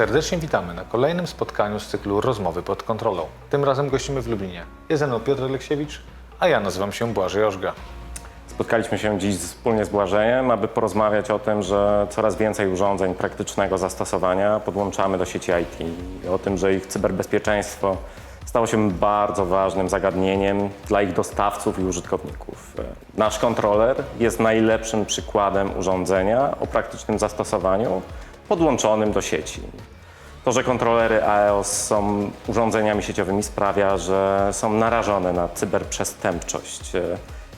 Serdecznie witamy na kolejnym spotkaniu z cyklu Rozmowy pod kontrolą. Tym razem gościmy w Lublinie. Jest ze mną Piotr Aleksiewicz, a ja nazywam się Błażej Ożga. Spotkaliśmy się dziś wspólnie z Błażejem, aby porozmawiać o tym, że coraz więcej urządzeń praktycznego zastosowania podłączamy do sieci IT. O tym, że ich cyberbezpieczeństwo stało się bardzo ważnym zagadnieniem dla ich dostawców i użytkowników. Nasz kontroler jest najlepszym przykładem urządzenia o praktycznym zastosowaniu podłączonym do sieci. To, że kontrolery AEOS są urządzeniami sieciowymi sprawia, że są narażone na cyberprzestępczość.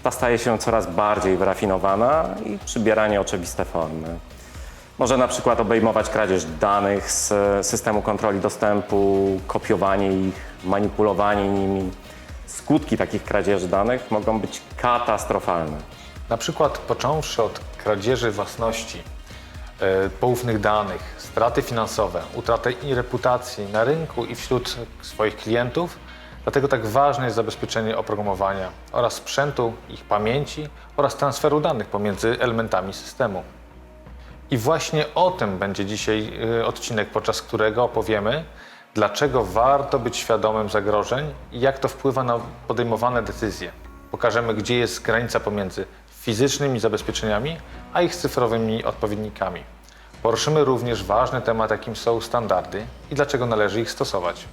Ta staje się coraz bardziej wyrafinowana i przybiera nieoczywiste formy. Może na przykład obejmować kradzież danych z systemu kontroli dostępu, kopiowanie ich, manipulowanie nimi. Skutki takich kradzieży danych mogą być katastrofalne. Na przykład począwszy od kradzieży własności, poufnych danych, straty finansowe, utratę i reputacji na rynku i wśród swoich klientów. Dlatego tak ważne jest zabezpieczenie oprogramowania oraz sprzętu, ich pamięci oraz transferu danych pomiędzy elementami systemu. I właśnie o tym będzie dzisiaj y, odcinek, podczas którego opowiemy, dlaczego warto być świadomym zagrożeń i jak to wpływa na podejmowane decyzje. Pokażemy, gdzie jest granica pomiędzy fizycznymi zabezpieczeniami, a ich cyfrowymi odpowiednikami. Poruszymy również ważny temat, jakim są standardy i dlaczego należy ich stosować.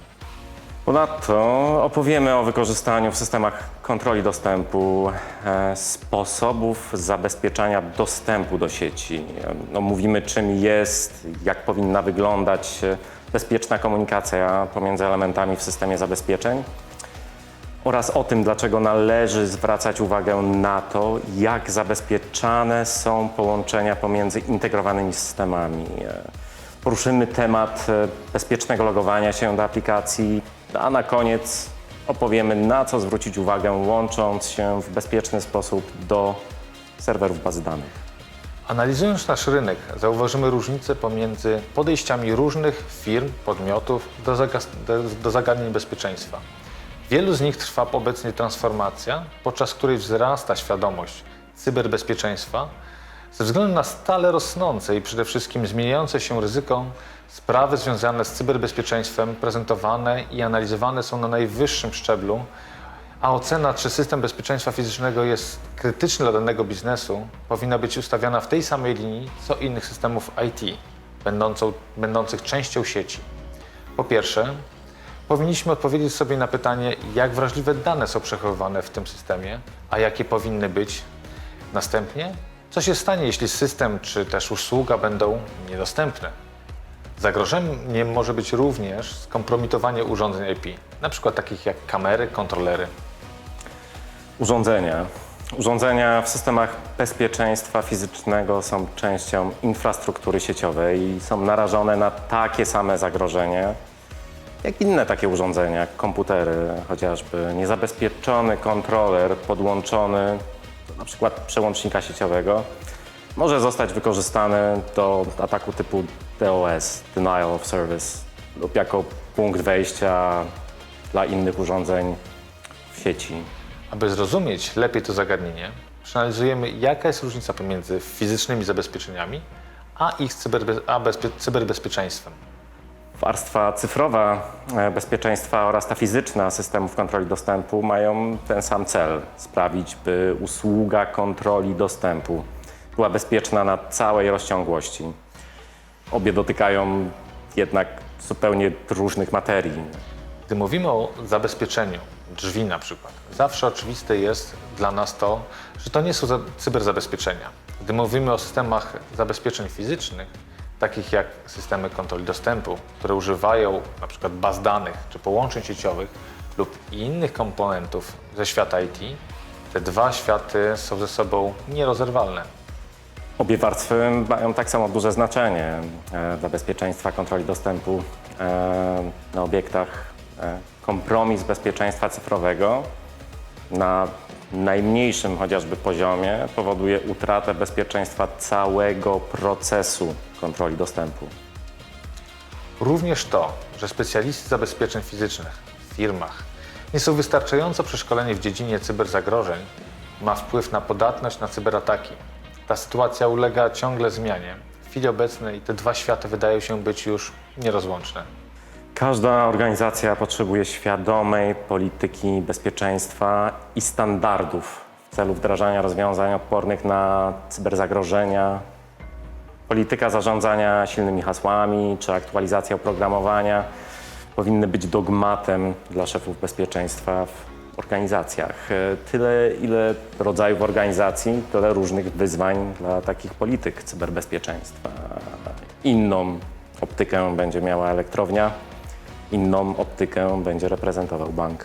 Ponadto opowiemy o wykorzystaniu w systemach kontroli dostępu e, sposobów zabezpieczania dostępu do sieci. No, mówimy, czym jest, jak powinna wyglądać e, bezpieczna komunikacja pomiędzy elementami w systemie zabezpieczeń oraz o tym, dlaczego należy zwracać uwagę na to, jak zabezpieczane są połączenia pomiędzy integrowanymi systemami. Poruszymy temat e, bezpiecznego logowania się do aplikacji, a na koniec opowiemy, na co zwrócić uwagę, łącząc się w bezpieczny sposób do serwerów bazy danych. Analizując nasz rynek, zauważymy różnice pomiędzy podejściami różnych firm, podmiotów do, do zagadnień bezpieczeństwa. Wielu z nich trwa obecnie transformacja, podczas której wzrasta świadomość cyberbezpieczeństwa ze względu na stale rosnące i przede wszystkim zmieniające się ryzyko, sprawy związane z cyberbezpieczeństwem prezentowane i analizowane są na najwyższym szczeblu, a ocena, czy system bezpieczeństwa fizycznego jest krytyczny dla danego biznesu, powinna być ustawiana w tej samej linii co innych systemów IT, będących częścią sieci. Po pierwsze, powinniśmy odpowiedzieć sobie na pytanie, jak wrażliwe dane są przechowywane w tym systemie, a jakie powinny być. Następnie, co się stanie, jeśli system czy też usługa będą niedostępne. Zagrożeniem może być również skompromitowanie urządzeń IP, przykład takich jak kamery, kontrolery. Urządzenia. Urządzenia w systemach bezpieczeństwa fizycznego są częścią infrastruktury sieciowej i są narażone na takie same zagrożenia, jak inne takie urządzenia, jak komputery, chociażby niezabezpieczony kontroler podłączony do na przykład przełącznika sieciowego może zostać wykorzystany do ataku typu DOS, Denial of Service, lub jako punkt wejścia dla innych urządzeń w sieci. Aby zrozumieć lepiej to zagadnienie, przeanalizujemy, jaka jest różnica pomiędzy fizycznymi zabezpieczeniami a ich cyberbe- a bezpie- cyberbezpieczeństwem. Warstwa cyfrowa e, bezpieczeństwa oraz ta fizyczna systemów kontroli dostępu mają ten sam cel sprawić, by usługa kontroli dostępu była bezpieczna na całej rozciągłości. Obie dotykają jednak zupełnie różnych materii. Gdy mówimy o zabezpieczeniu drzwi na przykład, zawsze oczywiste jest dla nas to, że to nie są za- cyberzabezpieczenia. Gdy mówimy o systemach zabezpieczeń fizycznych, takich jak systemy kontroli dostępu, które używają przykład baz danych czy połączeń sieciowych lub innych komponentów ze świata IT, te dwa światy są ze sobą nierozerwalne. Obie warstwy mają tak samo duże znaczenie e, dla bezpieczeństwa kontroli dostępu e, na obiektach. E, kompromis bezpieczeństwa cyfrowego na najmniejszym chociażby poziomie powoduje utratę bezpieczeństwa całego procesu kontroli dostępu. Również to, że specjaliści zabezpieczeń fizycznych w firmach nie są wystarczająco przeszkoleni w dziedzinie cyberzagrożeń, ma wpływ na podatność na cyberataki. Ta sytuacja ulega ciągle zmianie. W chwili obecnej te dwa światy wydają się być już nierozłączne. Każda organizacja potrzebuje świadomej polityki bezpieczeństwa i standardów w celu wdrażania rozwiązań odpornych na cyberzagrożenia. Polityka zarządzania silnymi hasłami czy aktualizacja oprogramowania powinny być dogmatem dla szefów bezpieczeństwa w organizacjach. Tyle, ile rodzajów organizacji, tyle różnych wyzwań dla takich polityk cyberbezpieczeństwa. Inną optykę będzie miała elektrownia, inną optykę będzie reprezentował bank.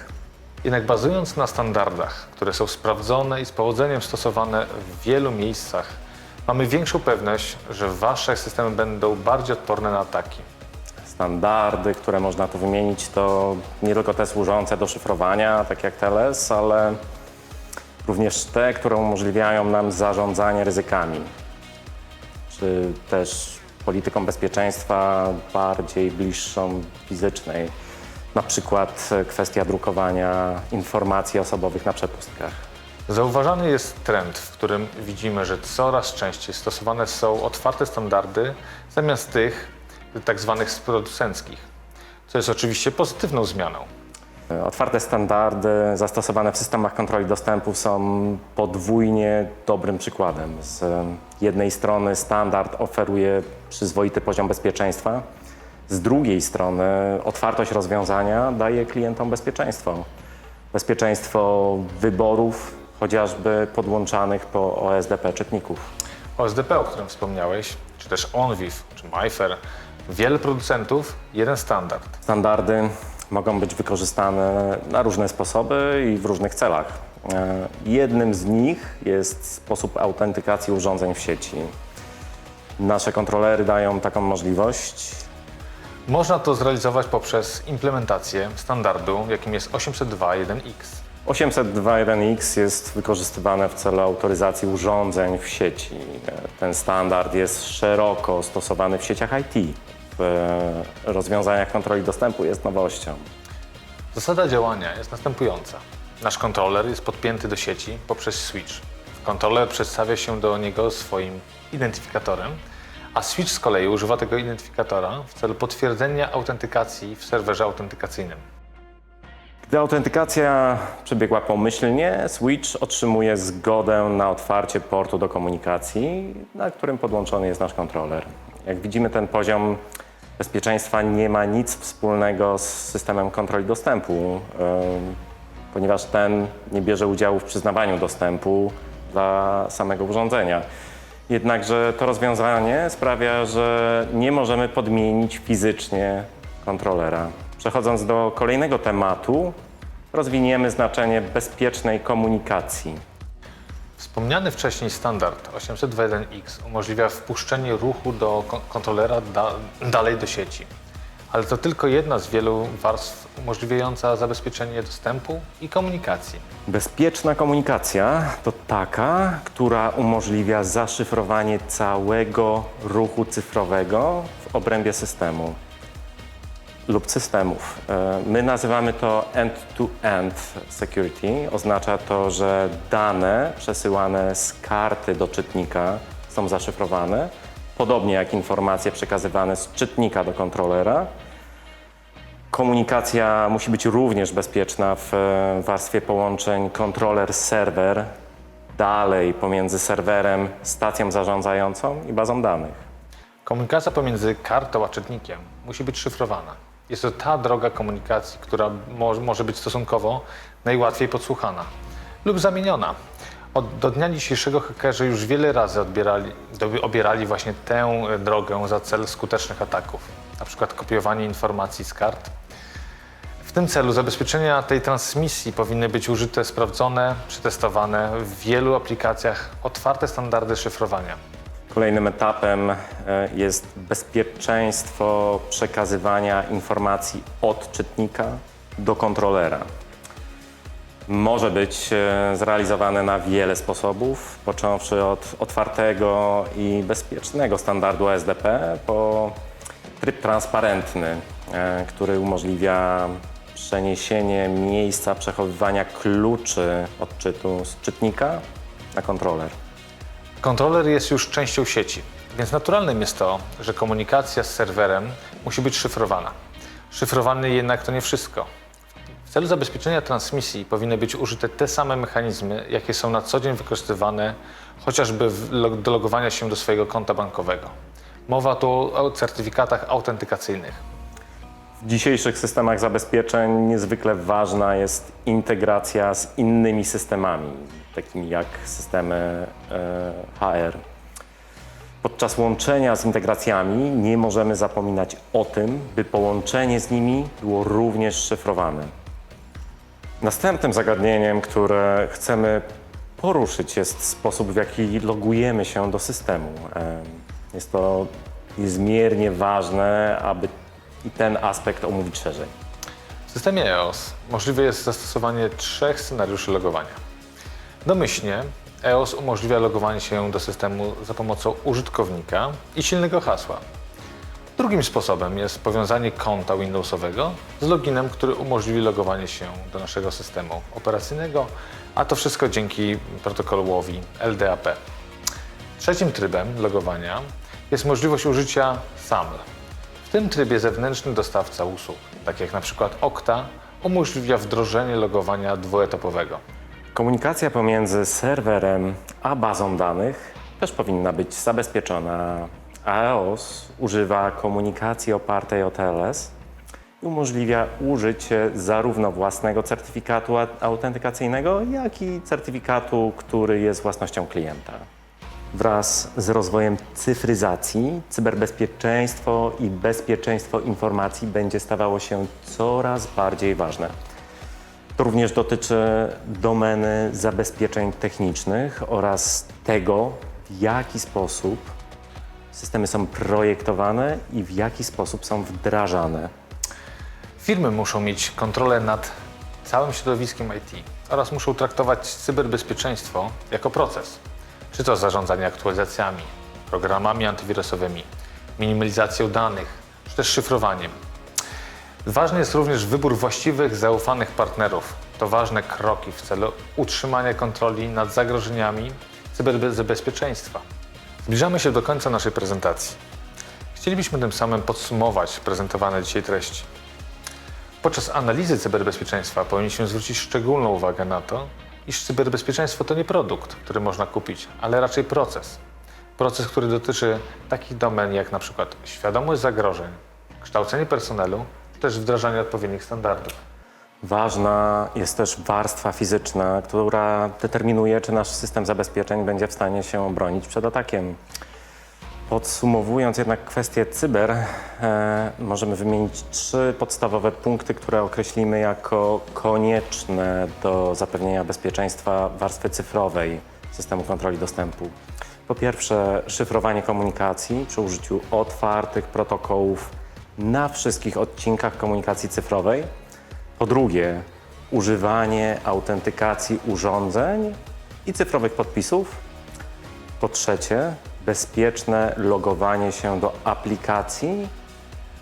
Jednak bazując na standardach, które są sprawdzone i z powodzeniem stosowane w wielu miejscach, mamy większą pewność, że wasze systemy będą bardziej odporne na ataki. Standardy, które można tu wymienić, to nie tylko te służące do szyfrowania, tak jak TLS, ale również te, które umożliwiają nam zarządzanie ryzykami, czy też polityką bezpieczeństwa bardziej bliższą fizycznej, na przykład kwestia drukowania informacji osobowych na przepustkach. Zauważany jest trend, w którym widzimy, że coraz częściej stosowane są otwarte standardy zamiast tych tak zwanych producenckich, co jest oczywiście pozytywną zmianą. Otwarte standardy zastosowane w systemach kontroli dostępu są podwójnie dobrym przykładem. Z jednej strony standard oferuje przyzwoity poziom bezpieczeństwa, z drugiej strony otwartość rozwiązania daje klientom bezpieczeństwo. Bezpieczeństwo wyborów, chociażby podłączanych po OSDP czytników. OSDP, o którym wspomniałeś, czy też ONVIF, czy MyFair, wiele producentów, jeden standard. Standardy mogą być wykorzystane na różne sposoby i w różnych celach. E, Jednym z nich jest sposób autentykacji urządzeń w sieci. Nasze kontrolery dają taką możliwość. Można to zrealizować poprzez implementację standardu, jakim jest 802.1x. 802.1x jest wykorzystywane w celu autoryzacji urządzeń w sieci. E, Ten standard jest szeroko stosowany w sieciach IT. W e, rozwiązaniach kontroli dostępu jest nowością. Zasada działania jest następująca. Nasz kontroler jest podpięty do sieci poprzez switch. Kontroler przedstawia się do niego swoim identyfikatorem, a switch z kolei używa tego identyfikatora w celu potwierdzenia autentykacji w serwerze autentykacyjnym. Gdy autentykacja przebiegła pomyślnie, Switch otrzymuje zgodę na otwarcie portu do komunikacji, na którym podłączony jest nasz kontroler. Jak widzimy, ten poziom bezpieczeństwa nie ma nic wspólnego z systemem kontroli dostępu, ponieważ ten nie bierze udziału w przyznawaniu dostępu dla samego urządzenia. Jednakże to rozwiązanie sprawia, że nie możemy podmienić fizycznie kontrolera. Przechodząc do kolejnego tematu, rozwiniemy znaczenie bezpiecznej komunikacji. Wspomniany wcześniej standard 802.1x umożliwia wpuszczenie ruchu do kon- kontrolera da, dalej do sieci. Ale to tylko jedna z wielu warstw umożliwiająca zabezpieczenie dostępu i komunikacji. Bezpieczna komunikacja to taka, która umożliwia zaszyfrowanie całego ruchu cyfrowego w obrębie systemu lub systemów. E, My nazywamy to end-to-end security. Oznacza to, że dane przesyłane z karty do czytnika są zaszyfrowane, podobnie jak informacje przekazywane z czytnika do kontrolera. Komunikacja musi być również bezpieczna w e, warstwie połączeń kontroler-serwer, dalej pomiędzy serwerem, stacją zarządzającą i bazą danych. Komunikacja pomiędzy kartą a czytnikiem musi być szyfrowana. Jest to ta droga komunikacji, która mo może być stosunkowo najłatwiej podsłuchana lub zamieniona. Od, do dnia dzisiejszego hakerzy już wiele razy odbierali, obierali właśnie tę drogę za cel skutecznych ataków, na przykład kopiowanie informacji z kart. W tym celu zabezpieczenia tej transmisji powinny być użyte, sprawdzone, przetestowane w wielu aplikacjach otwarte standardy szyfrowania. Kolejnym etapem e, jest bezpieczeństwo przekazywania informacji od czytnika do kontrolera. Może być e, zrealizowane na wiele sposobów, począwszy od otwartego i bezpiecznego standardu SDP po tryb transparentny, e, który umożliwia przeniesienie miejsca przechowywania kluczy odczytu z czytnika na kontroler. Kontroler jest już częścią sieci. Więc naturalnym jest to, że komunikacja z serwerem musi być szyfrowana. Szyfrowany jednak to nie wszystko. W celu zabezpieczenia transmisji powinny być użyte te same mechanizmy, jakie są na co dzień wykorzystywane chociażby do logowania się do swojego konta bankowego. Mowa tu o certyfikatach autentykacyjnych. W dzisiejszych systemach zabezpieczeń niezwykle ważna jest integracja z innymi systemami, takimi jak systemy e, HR. Podczas łączenia z integracjami nie możemy zapominać o tym, by połączenie z nimi było również szyfrowane. Następnym zagadnieniem, które chcemy poruszyć, jest sposób, w jaki logujemy się do systemu. Em, Jest to niezmiernie ważne, aby i ten aspekt omówić szerzej. W systemie EOS możliwe jest zastosowanie trzech scenariuszy logowania. Domyślnie EOS umożliwia logowanie się do systemu za pomocą użytkownika i silnego hasła. Drugim sposobem jest powiązanie konta Windowsowego z loginem, który umożliwi logowanie się do naszego systemu operacyjnego, a to wszystko dzięki protokolowi LDAP. Trzecim trybem logowania jest możliwość użycia SAML. Tym trybie zewnętrzny dostawca usług, tak jak przykład Okta, umożliwia wdrożenie logowania dwuetapowego. Komunikacja pomiędzy serwerem a bazą danych też powinna być zabezpieczona. AEOS używa komunikacji opartej o TLS i umożliwia użycie zarówno własnego certyfikatu autentykacyjnego, jak i certyfikatu, który jest własnością klienta. Wraz z rozwojem cyfryzacji, cyberbezpieczeństwo i bezpieczeństwo informacji będzie stawało się coraz bardziej ważne. To również dotyczy domeny zabezpieczeń technicznych oraz tego, w jaki sposób systemy są projektowane i w jaki sposób są wdrażane. Firmy muszą mieć kontrolę nad całym środowiskiem IT oraz muszą traktować cyberbezpieczeństwo jako proces. Czy to zarządzanie aktualizacjami, programami antywirusowymi, minimalizacją danych, czy też szyfrowaniem. Ważny jest również wybór właściwych, zaufanych partnerów. To ważne kroki w celu utrzymania kontroli nad zagrożeniami cyberbezpieczeństwa. Zbliżamy się do końca naszej prezentacji. Chcielibyśmy tym samym podsumować prezentowane dzisiaj treści. Podczas analizy cyberbezpieczeństwa powinniśmy zwrócić szczególną uwagę na to, iż cyberbezpieczeństwo to nie produkt, który można kupić, ale raczej proces. Proces, który dotyczy takich domen jak na przykład świadomość zagrożeń, kształcenie personelu, czy też wdrażanie odpowiednich standardów. Ważna jest też warstwa fizyczna, która determinuje, czy nasz system zabezpieczeń będzie w stanie się obronić przed atakiem. Podsumowując jednak kwestię cyber, e, możemy wymienić trzy podstawowe punkty, które określimy jako konieczne do zapewnienia bezpieczeństwa warstwy cyfrowej systemu kontroli dostępu. Po pierwsze, szyfrowanie komunikacji przy użyciu otwartych protokołów na wszystkich odcinkach komunikacji cyfrowej. Po drugie, używanie autentykacji urządzeń i cyfrowych podpisów. Po trzecie, bezpieczne logowanie się do aplikacji,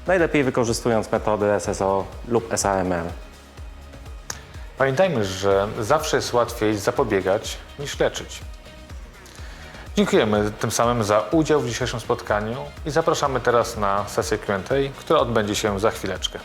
najlepiej wykorzystując metody SSO lub SAML. Pamiętajmy, że zawsze jest łatwiej zapobiegać niż leczyć. Dziękujemy tym samym za udział w dzisiejszym spotkaniu i zapraszamy teraz na sesję Q&A, która odbędzie się za chwileczkę.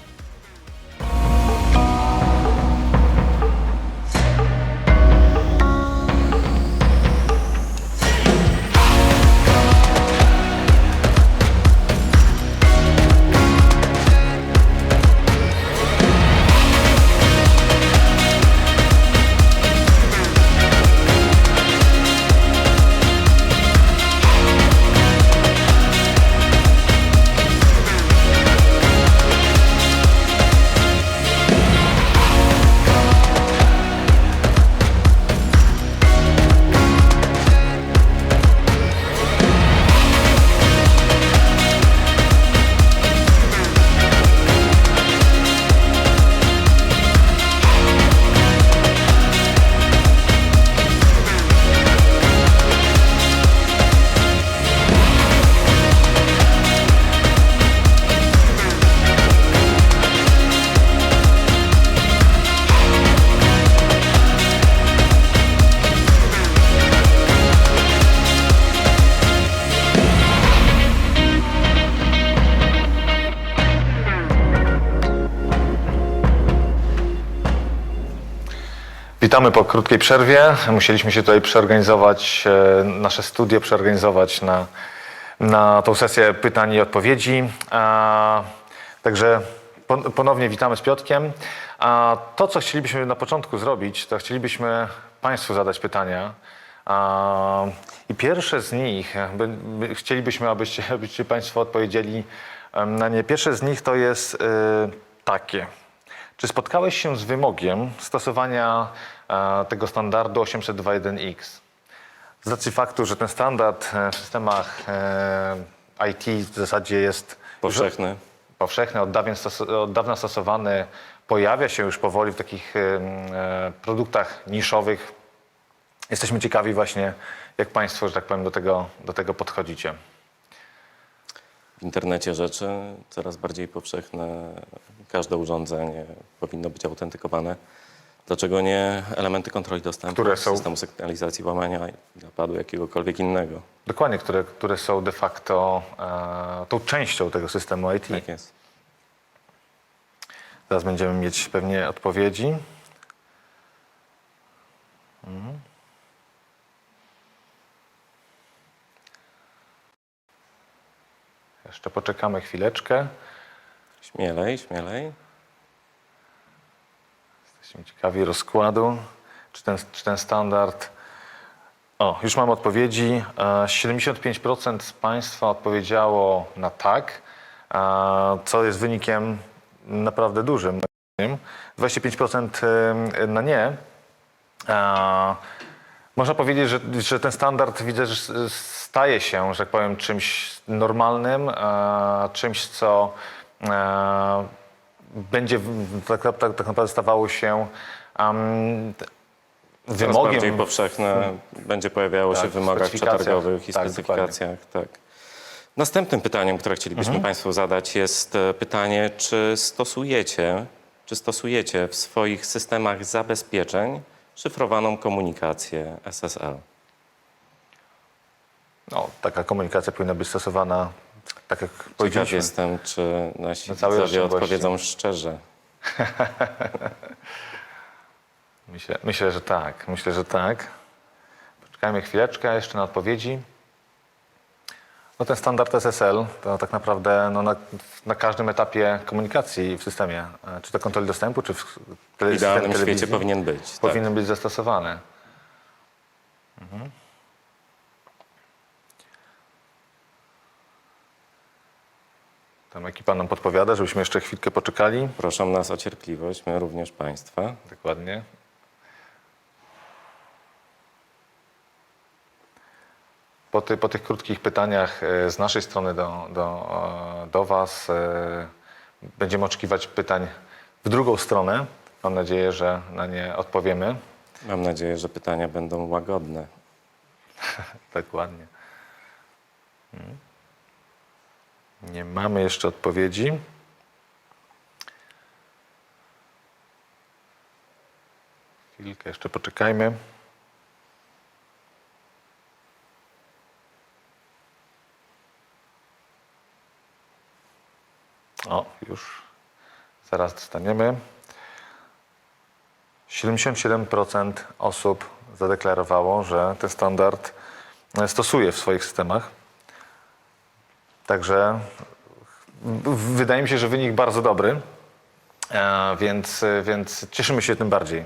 Witamy po krótkiej przerwie. Musieliśmy się tutaj przeorganizować, e, nasze studio przeorganizować na, na tą sesję pytań i odpowiedzi. Także pon- ponownie witamy z Piotkiem. A to, co chcielibyśmy na początku zrobić, to chcielibyśmy Państwu zadać pytania. I pierwsze z nich, by, by, chcielibyśmy, abyście, abyście Państwo odpowiedzieli na nie. Pierwsze z nich to jest y, takie. Czy spotkałeś się z wymogiem stosowania tego standardu 802.1x? Z racji faktu, że ten standard e, w systemach e, IT w zasadzie jest Powszechny. powszechny, od dawien stos- od dawna stosowany, pojawia się już powoli w takich e, produktach niszowych. Jesteśmy ciekawi właśnie, jak Państwo, że tak powiem, do tego, do tego podchodzicie. W internecie rzeczy coraz bardziej powszechne. Każde urządzenie powinno być autentykowane. Dlaczego nie elementy kontroli dostępu, Które są- systemu sygnalizacji łamania napadu jakiegokolwiek innego? Dokładnie, które, które są de facto e, tą częścią tego systemu IT. Tak jest. Zaraz będziemy mieć pewnie odpowiedzi. Mhm. Jeszcze poczekamy chwileczkę. Śmielej, śmielej. Jesteśmy ciekawi rozkładu. Czy ten, czy ten standard. O, już mam odpowiedzi. E, 75% z Państwa odpowiedziało na tak, e, co jest wynikiem naprawdę dużym. moim zdaniem. 25% e, na nie. E, Można powiedzieć, że, że ten standard widzę, że staje się, że tak powiem, czymś normalnym, e, czymś, co e, będzie w- tak, tak, tak naprawdę stawało się um, wymogiem. bardziej powszechne będzie pojawiało Tak, się w wymogach przetargowych i Tak, specyfikacjach. Tak. Następnym pytaniem, które chcielibyśmy Mhm. Państwu zadać jest e, pytanie, czy stosujecie, czy stosujecie w swoich systemach zabezpieczeń szyfrowaną komunikację SSL? No, taka komunikacja powinna być stosowana, tak jak Ciekaw powiedzieliśmy. jestem, czy nasi Na całej widzowie rozciągłości. odpowiedzą szczerze. Myślę, myślę, że tak. Myślę, że tak. Poczekajmy chwileczkę jeszcze na odpowiedzi. No ten standard SSL to tak naprawdę no, na, na każdym etapie komunikacji w systemie, e, czy to kontroli dostępu, czy w W tele- idealnym telewizji, świecie powinien być. Tak. powinien być zastosowany. Mhm. Tam ekipa nam podpowiada, żebyśmy jeszcze chwilkę poczekali. Proszę nas o cierpliwość, my również Państwa. Dokładnie. Po, ty, po tych krótkich pytaniach e, z naszej strony do, do, e, do Was e, będziemy oczekiwać pytań w drugą stronę. Mam nadzieję, że na nie odpowiemy. Mam nadzieję, że pytania będą łagodne. Dokładnie. Mm. Nie mamy jeszcze odpowiedzi. Chwilkę jeszcze poczekajmy. O, już zaraz dostaniemy. 77% osób zadeklarowało, że ten standard stosuje w swoich systemach. Także wydaje mi się, że wynik bardzo dobry, e, więc, więc cieszymy się tym bardziej.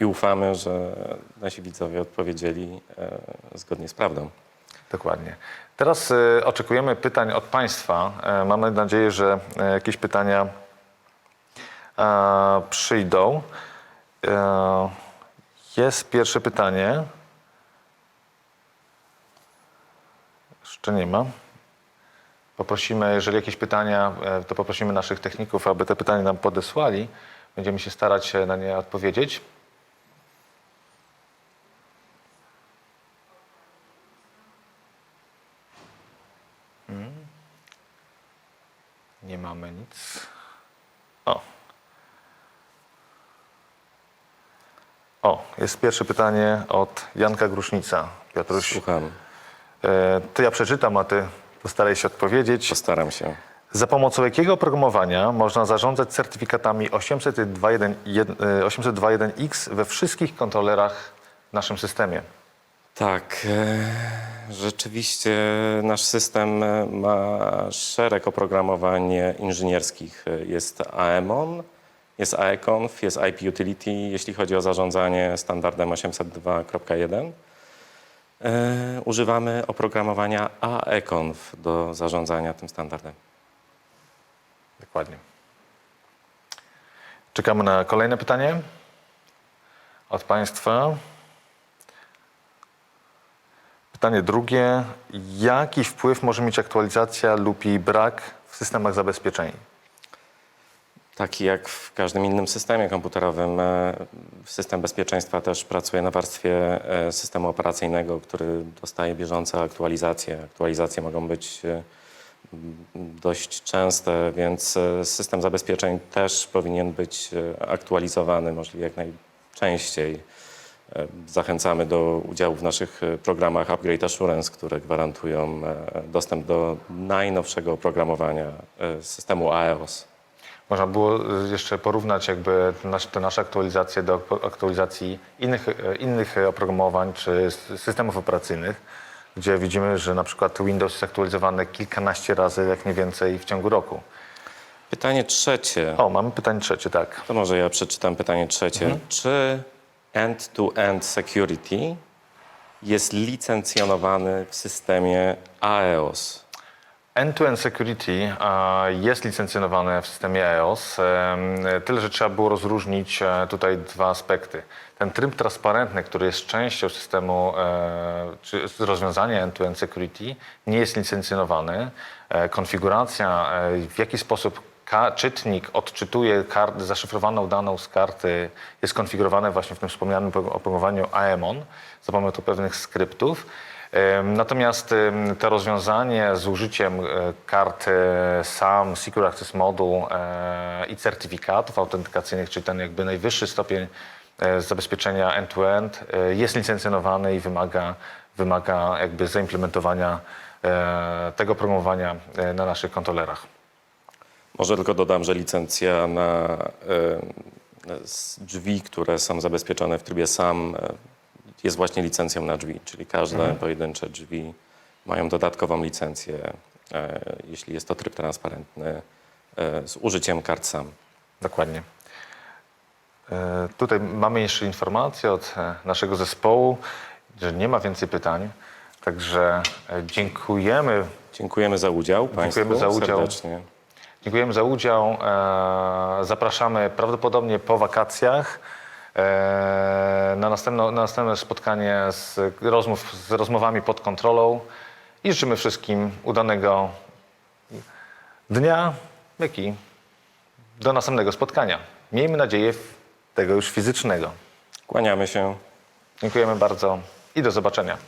I ufamy, że nasi widzowie odpowiedzieli e, zgodnie z prawdą. Dokładnie. Teraz e, oczekujemy pytań od Państwa. Mamy nadzieję, że jakieś pytania przyjdą. Jest pierwsze pytanie. Jeszcze nie ma. Poprosimy, jeżeli jakieś pytania, e, to poprosimy naszych techników, aby te pytania nam podesłali. Będziemy się starać e, na nie odpowiedzieć. Nie mamy nic. O. O, jest pierwsze pytanie od Janka Grusznica. Piotruś, Słucham, e, to ja przeczytam, a ty postaraj się odpowiedzieć. postaram się. Za pomocą jakiego oprogramowania można zarządzać certyfikatami 802.1 e, 802.1x we wszystkich kontrolerach w naszym systemie? Tak, e, rzeczywiście nasz system e, ma szereg oprogramowań inżynierskich. Jest AEMON, jest AECONF, jest IP Utility, jeśli chodzi o zarządzanie standardem 802.1. E, Używamy oprogramowania AECONF do zarządzania tym standardem. Dokładnie. Czekamy na kolejne pytanie od Państwa. Pytanie drugie. Jaki wpływ może mieć aktualizacja lub jej brak w systemach zabezpieczeń? Taki jak w każdym innym systemie komputerowym, e, system bezpieczeństwa też pracuje na warstwie e, systemu operacyjnego, który dostaje bieżące aktualizacje. Aktualizacje mogą być e, dość częste, więc system zabezpieczeń też powinien być aktualizowany możliwie jak najczęściej. Zachęcamy do udziału w naszych programach Upgrade Assurance, które gwarantują dostęp do najnowszego oprogramowania systemu AEOS. Można było y, jeszcze porównać jakby te nasze aktualizacje do ak- aktualizacji innych, e, innych oprogramowań czy systemów operacyjnych, gdzie widzimy, że na przykład Windows jest aktualizowany kilkanaście razy, jak nie więcej, w ciągu roku. Pytanie trzecie. O, mamy pytanie trzecie, tak. To może ja przeczytam pytanie trzecie. Czy end-to-end security jest licencjonowany w systemie AEOS? End-to-end security jest licencjonowane w systemie EOS, tyle że trzeba było rozróżnić e, tutaj dwa aspekty. Ten tryb transparentny, który jest częścią systemu, e, czy rozwiązania end-to-end security, nie jest licencjonowany. E, Konfiguracja, w jaki sposób czytnik odczytuje kart, zaszyfrowaną daną z karty, jest konfigurowane właśnie w tym wspomnianym pro- oprogramowaniu AEMON za pomocą pewnych skryptów. Natomiast to rozwiązanie z użyciem e, kart e, SAM, Secure Access Module e, i certyfikatów autentykacyjnych, czyli ten jakby najwyższy stopień zabezpieczenia end-to-end jest licencjonowany i wymaga, wymaga jakby zaimplementowania tego programowania e, na naszych kontrolerach. Może tylko dodam, że licencja na drzwi, które są zabezpieczone w trybie SAM, jest właśnie licencją na drzwi, czyli każde pojedyncze drzwi mają dodatkową licencję, e, jeśli jest to tryb transparentny, e, z użyciem kart SAM. Dokładnie. E, Tutaj mamy jeszcze informację od e, naszego zespołu, że nie ma więcej pytań. Także e, dziękujemy, Dziękujemy za udział Państwu za udział. serdecznie. dziękujemy za udział. E, Zapraszamy prawdopodobnie po wakacjach na następne, na następne spotkanie z, rozmów, z rozmowami pod kontrolą i życzymy wszystkim udanego dnia, jak i do następnego spotkania. Miejmy nadzieję tego już fizycznego. Kłaniamy się. Dziękujemy bardzo i do zobaczenia.